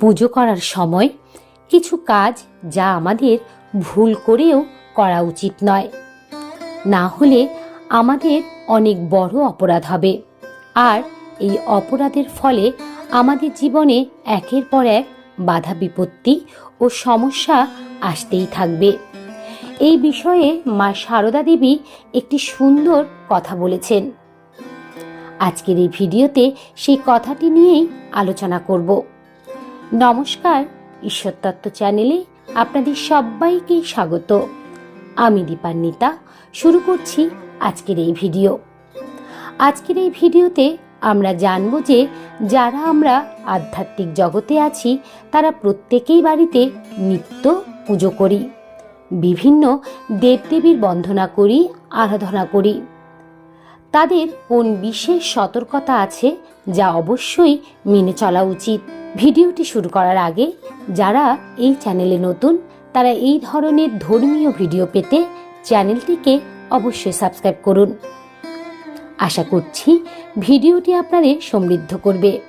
পুজো করার সময় কিছু কাজ যা আমাদের ভুল করেও করা উচিত নয়। না হলে আমাদের অনেক বড় অপরাধ হবে। আর এই অপরাধের ফলে আমাদের জীবনে একের পর এক বাধা বিপত্তি ও সমস্যা আসতেই থাকবে। এই বিষয়ে মা সারদা দেবী একটি সুন্দর কথা বলেছেন। আজকের এই ভিডিওতে সেই কথাটি নিয়েই আলোচনা করব। নমস্কার ঈশ্বরতত্ত্ব চ্যানেলে আপনাদের সবাইকেই স্বাগত। আমি দীপান্বিতা, শুরু করছি আজকের এই ভিডিও। আজকের এই ভিডিওতে আমরা জানব যে যারা আমরা আধ্যাত্মিক জগতে আছি, তারা প্রত্যেকেই বাড়িতে নিত্য পুজো করি। বিভিন্ন দেবদেবীর বন্দনা করি, আরাধনা করি। তাদের কোন বিশেষ সতর্কতা আছে যা অবশ্যই মেনে চলা উচিত। ভিডিওটি শুরু করার আগে যারা এই চ্যানেলে নতুন, তারা এই ধরনের ধর্মীয় ভিডিও পেতে চ্যানেলটিকে অবশ্যই সাবস্ক্রাইব করুন। আশা করছি ভিডিওটি আপনাদের সমৃদ্ধ করবে।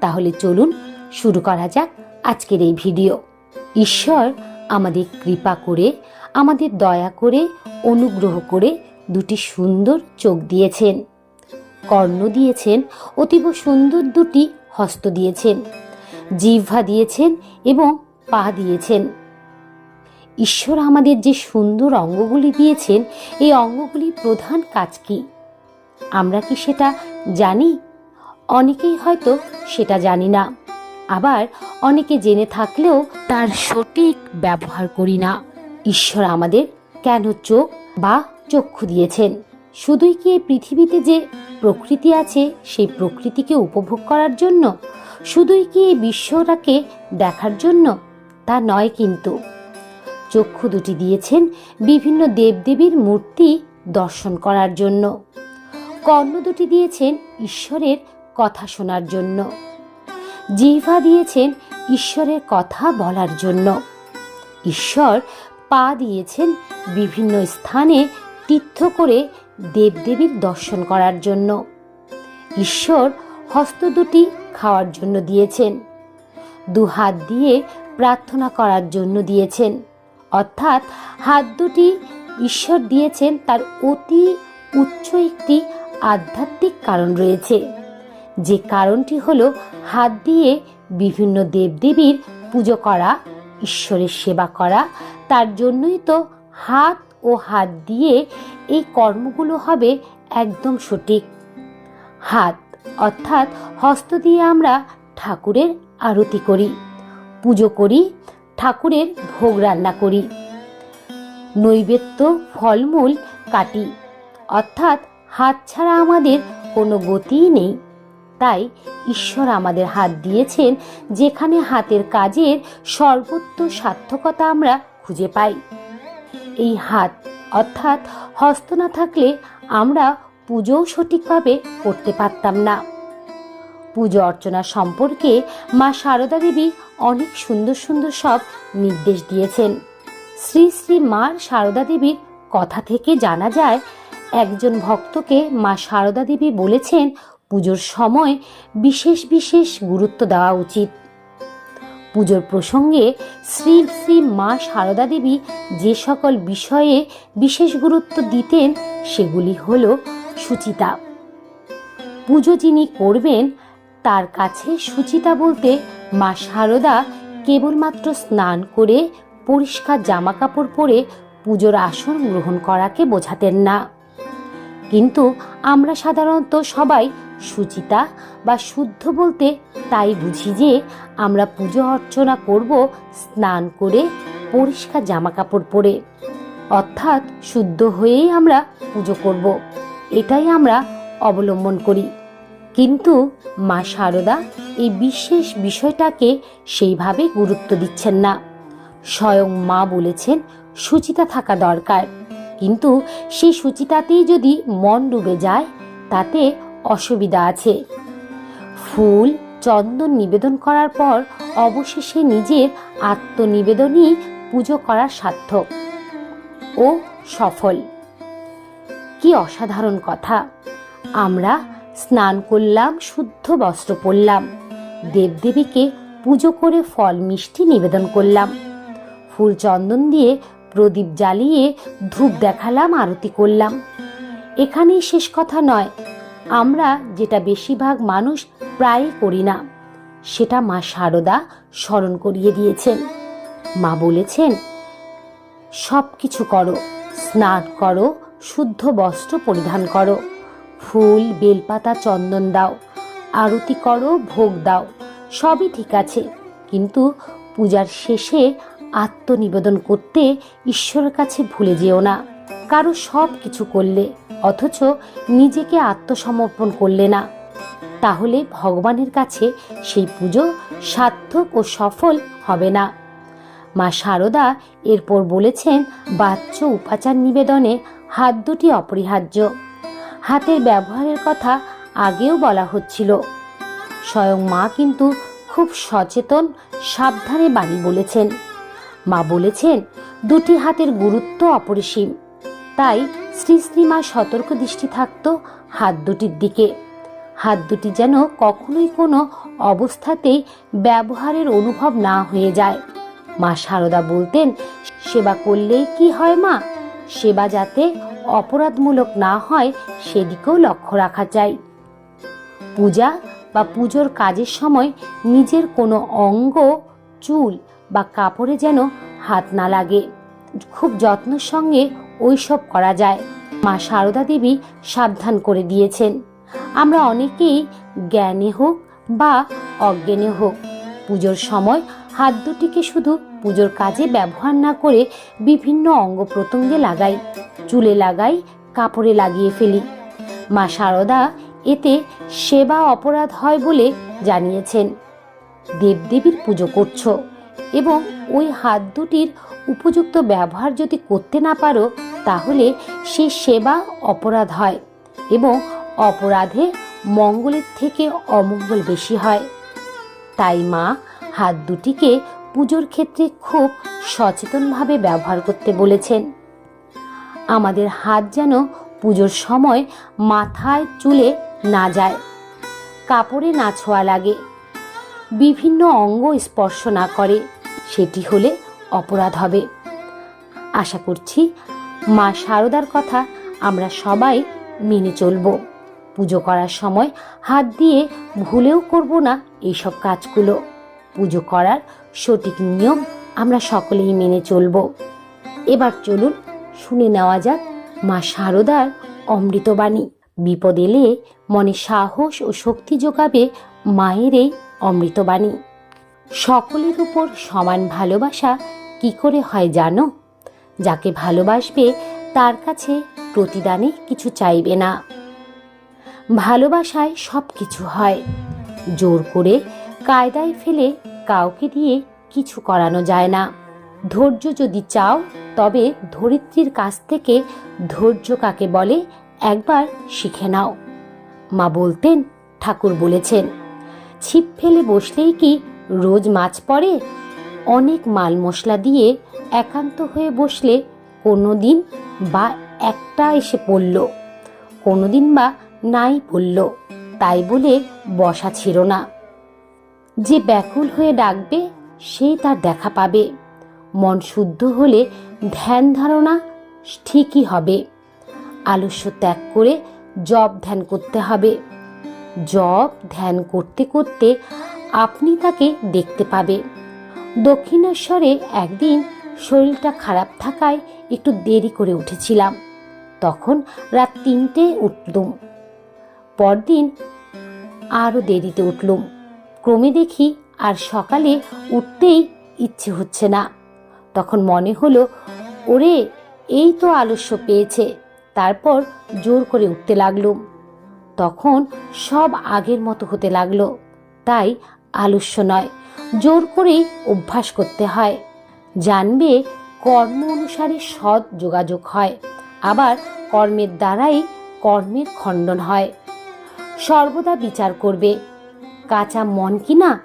তাহলে চলুন শুরু করা যাক আজকের এই ভিডিও। ঈশ্বর আমাদের কৃপা করে, আমাদের দয়া করে, অনুগ্রহ করে দুটি সুন্দর চোখ দিয়েছেন। কর্ণ দিয়েছেন, অতীব সুন্দর দুটি হস্ত দিয়েছেন। জিহ্বা দিয়েছেন এবং পা দিয়েছেন। ঈশ্বর আমাদের যে সুন্দর অঙ্গগুলি দিয়েছেন, এই অঙ্গগুলির প্রধান কাজ কি? আমরা কি সেটা জানি? অনেকেই হয়তো সেটা জানি না। আবার অনেকে জেনে থাকলেও তার সঠিক ব্যবহার করি না। ঈশ্বর আমাদের কেন চোখ বা চক্ষু দিয়েছেন। শুধুই কি এই পৃথিবীতে যে প্রকৃতি আছে, সেই প্রকৃতিকে উপভোগ করার জন্য, শুধুই কি এই বিশ্বটাকে দেখার জন্য? তা নয় কিন্তু। চক্ষু দুটি দিয়েছেন বিভিন্ন দেবদেবীর মূর্তি দর্শন করার জন্য। কর্ণ দুটি দিয়েছেন ঈশ্বরের কথা শোনার জন্য। জিহ্বা দিয়েছেন ঈশ্বরের কথা বলার জন্য। ঈশ্বর পা দিয়েছেন বিভিন্ন স্থানে তীর্থ করে দেবদেবীর দর্শন করার জন্য। ঈশ্বর হস্ত দুটি খাওয়ার জন্য দিয়েছেন। দু হাত দিয়ে প্রার্থনা করার জন্য দিয়েছেন। অর্থাৎ হাত দুটি ঈশ্বর দিয়েছেন তার অতি উচ্চ একটি আধ্যাত্মিক কারণ রয়েছে। যে কারণটি হলো হাত দিয়ে বিভিন্ন দেবদেবীর পুজো করা, ঈশ্বরের সেবা করা, তার জন্যই তো হাত ও হাত দিয়ে এই কর্মগুলো হবে একদম সঠিক। হাত, অর্থাৎ হস্ত দিয়ে আমরা ঠাকুরের আরতি করি, পুজো করি, ঠাকুরের ভোগ রান্না করি। নৈবেদ্য, ফলমূল কাটি, অর্থাৎ হাত ছাড়া আমাদের কোনো গতিই নেই। তাই ঈশ্বর আমাদের হাত দিয়েছেন, যেখানে হাতের কাজের সর্বোচ্চ সার্থকতা আমরা খুঁজে পাই। এই হাত। অর্থাৎ হস্ত না থাকলে আমরা পুজোও সঠিকভাবে করতে পারতাম না। পুজো অর্চনা সম্পর্কে মা সারদা দেবী অনেক সুন্দর সুন্দর সব নির্দেশ দিয়েছেন। শ্রী শ্রী মা সারদা দেবীর কথা থেকে জানা যায়, একজন ভক্তকে মা সারদা দেবী বলেছেন, পুজোর সময় বিশেষ বিশেষ গুরুত্ব দেওয়া উচিত। পুজোর প্রসঙ্গে শ্রী শ্রী মা সারদা দেবী যে সকল বিষয়ে বিশেষ গুরুত্ব দিতেন, সেগুলি হল সুচিতা। পুজো যিনি করবেন, তার কাছে সুচিতা বলতে মা সারদা কেবলমাত্র স্নান করে পরিষ্কার জামা কাপড় পরে পুজোর আসন গ্রহণ করাকে বোঝাতেন না। কিন্তু আমরা সাধারণত সবাই সুচিতা বা শুদ্ধ বলতে তাই বুঝি যে আমরা পুজো অর্চনা করব স্নান করে পরিষ্কার জামা কাপড় পরে। অর্থাৎ শুদ্ধ হয়েই আমরা পুজো করব। এটাই আমরা অবলম্বন করি। কিন্তু মা শারদা এই বিশেষ বিষয়টাকে সেইভাবে গুরুত্ব দিচ্ছেন না। স্বয়ং মা বলেছেন, সুচিতা থাকা দরকার। কিন্তু সেই সুচিতাতেই যদি মন ডুবে যায়, তাতে অসুবিধা আছে। ফুল চন্দন নিবেদন করার পর অবশেষে নিজের আত্মনিবেদনই পুজো করার সার্থক ও সফল। কি অসাধারণ কথা। আমরা স্নান করলাম, শুদ্ধ বস্ত্র পরলাম। দেবদেবীকে পুজো করে ফল মিষ্টি নিবেদন করলাম। ফুল চন্দন দিয়ে প্রদীপ জ্বালিয়ে ধূপ দেখালাম, আরতি করলাম। এখানেই শেষ কথা নয়, আমরা যেটা বেশিরভাগ মানুষ প্রায়ই করি না, সেটা মা শারদা স্মরণ করিয়ে দিয়েছেন। মা বলেছেন, সব কিছু করো, স্নান করো, শুদ্ধ বস্ত্র পরিধান করো, ফুল, বেলপাতা, চন্দন দাও, আরতি করো, ভোগ দাও, সবই ঠিক আছে। কিন্তু পূজার শেষে আত্মনিবেদন করতে ঈশ্বরের কাছে ভুলে যেও না। কারও সব কিছু করলে, অথচ নিজেকে আত্মসমর্পণ করলে না। তাহলে ভগবানের কাছে সেই পুজো সার্থক ও সফল হবে না। মা শারদা এরপর বলেছেন বাচ্চ উপাচার নিবেদনে হাত দুটি অপরিহার্য। হাতের ব্যবহারের কথা আগেও বলা হচ্ছিল। স্বয়ং মা কিন্তু খুব সচেতন, সাবধানে বাণী বলেছেন। মা বলেছেন, দুটি হাতের গুরুত্ব অপরিসীম। তাই শ্রী শ্রীমা সতর্ক দৃষ্টি থাকত হাত দুটির দিকে। হাত দুটি যেন কখনোই কোনো অবস্থাতেই ব্যবহারের অনুভব না হয়ে যায়। মা সারদা বলতেন, সেবা করলেই কি হয় মা? সেবা যাতে অপরাধমূলক না হয়, সেদিকেও লক্ষ্য রাখা চাই পূজা বা পুজোর কাজের সময় নিজের কোনো অঙ্গ, চুল বা কাপড়ে যেন হাত না লাগে। খুব যত্নের সঙ্গে ওইসব করা যায়। মা শারদা দেবী সাবধান করে দিয়েছেন। আমরা অনেকেই জ্ঞানে হোক বা অজ্ঞানে হোক, পুজোর সময় হাত দুটিকে শুধু পুজোর কাজে ব্যবহার না করে বিভিন্ন অঙ্গ প্রত্যঙ্গে লাগাই, চুলে লাগাই, কাপড়ে লাগিয়ে ফেলি। মা শারদা এতে সেবা অপরাধ হয় বলে জানিয়েছেন। দেবদেবীর পুজো করছ এবং ওই হাত দুটির উপযুক্ত ব্যবহার যদি করতে না পারো, তাহলে সে সেবা অপরাধ হয় এবং অপরাধে মঙ্গলের থেকে অমঙ্গল বেশি হয়। তাই মা হাত দুটিকে পুজোর ক্ষেত্রে খুব সচেতনভাবে ব্যবহার করতে বলেছেন। আমাদের হাত যেন পুজোর সময় মাথায় চুলে না যায়, কাপড়ে না ছোঁয়া লাগে, বিভিন্ন অঙ্গ স্পর্শ না করে। সেটি হলে অপরাধ হবে। আশা করছি মা শারদার কথা আমরা সবাই মেনে চলব। পুজো করার সময় হাত দিয়ে ভুলেও করব না এইসব কাজগুলো। পুজো করার সঠিক নিয়ম আমরা সকলেই মেনে চলব। এবার চলুন শুনে নেওয়া যাক মা শারদার অমৃতবাণী। বিপদ এলে মনে সাহস ও শক্তি যোগাবে মায়ের এই অমৃতবাণী। সকলের উপর সমান ভালোবাসা কি করে হয় জানো? যাকে ভালোবাসবে তার কাছে প্রতিদানে কিছু চাইবে না। ভালোবাসায় সব কিছু হয়। জোর করে কায়দায় ফেলে কাউকে দিয়ে কিছু করানো যায় না। ধৈর্য যদি চাও, তবে ধরিত্রীর কাছ থেকে ধৈর্য কাকে বলে একবার শিখে নাও। মা বলতেন, ঠাকুর বলেছেন, ছিপ ফেলে বসলেই কি রোজ মাছ পড়ে? অনেক মাল মশলা দিয়ে একান্ত হয়ে বসলে কোনো দিন বা একটা এসে পড়ল কোনো দিন বা নাই পড়ল, তাই বলে বসা ছিল না। যে ব্যাকুল হয়ে ডাকবে, সে তার দেখা পাবে। মন শুদ্ধ হলে ধ্যান ধারণা ঠিকই হবে। আলস্য ত্যাগ করে জব ধ্যান করতে হবে। জব ধ্যান করতে করতে আপনি তাকে দেখতে পাবে। দক্ষিণেশ্বরে একদিন শরীরটা খারাপ থাকায় একটু দেরি করে উঠেছিলাম। তখন রাত তিনটে উঠলুম। পরদিন আরও দেরিতে উঠলুম। ক্রমে দেখি আর সকালে উঠতেই ইচ্ছে হচ্ছে না। তখন মনে হলো, ওরে, এই তো আলস্য পেয়েছে। তারপর জোর করে উঠতে লাগলুম। তখন সব আগের মতো হতে লাগল। তাই আলস্য নয়, জোর করেই অভ্যাস করতে হয়। জানবে কর্ম অনুসারে সৎ যোগাযোগ হয়, আবার কর্মের দ্বারাই কর্মের খণ্ডন হয়। সর্বদা বিচার করবে, কাঁচা মন কিনা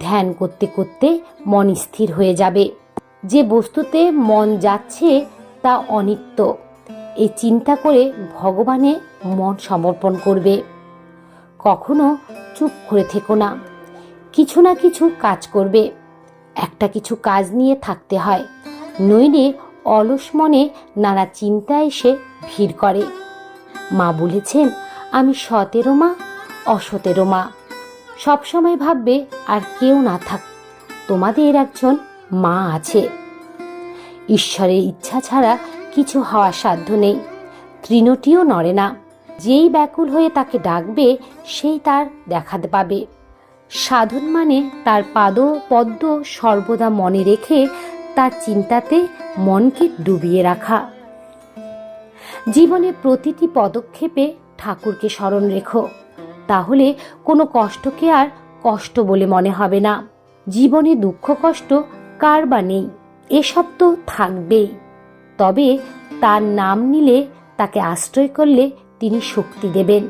ধ্যান করতে করতে মন স্থির হয়ে যাবে। যে বস্তুতে মন যাচ্ছে তা অনিত্য, এ চিন্তা করে ভগবানে মন সমর্পণ করবে। কখনো চুপ করে থেকো না। কিছু না কিছু কাজ করবে। একটা কিছু কাজ নিয়ে থাকতে হয়। নইলে অলস মনে নানা চিন্তা এসে ভিড় করে। মা বলেছেন, আমি সতেরো মা, অসতেরো মা। সবসময় ভাববে আর কেউ না থাক, তোমাদের একজন মা আছে। ঈশ্বরের ইচ্ছা ছাড়া কিছু হওয়ার সাধ্য নেই। তৃণটিও নড়ে না। যেই ব্যাকুল হয়ে তাকে ডাকবে, সেই তার দেখাতে পাবে। সাধন মানে তার পাদ, পদ্ম সর্বদা মনে রেখে তার চিন্তাতে মনকে ডুবিয়ে রাখা। জীবনে প্রতিটি পদক্ষেপে ঠাকুরকে স্মরণ রেখো। তাহলে কোনো কষ্টকে আর কষ্ট বলে মনে হবে না। জীবনে দুঃখ, কষ্ট কার বা নেই, এসব তো থাকবেই। তবে তার নাম নিলে, তাকে আশ্রয় করলে তিনি শক্তি দেবেন।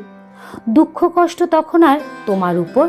দুঃখ, কষ্ট তখন আর তোমার উপর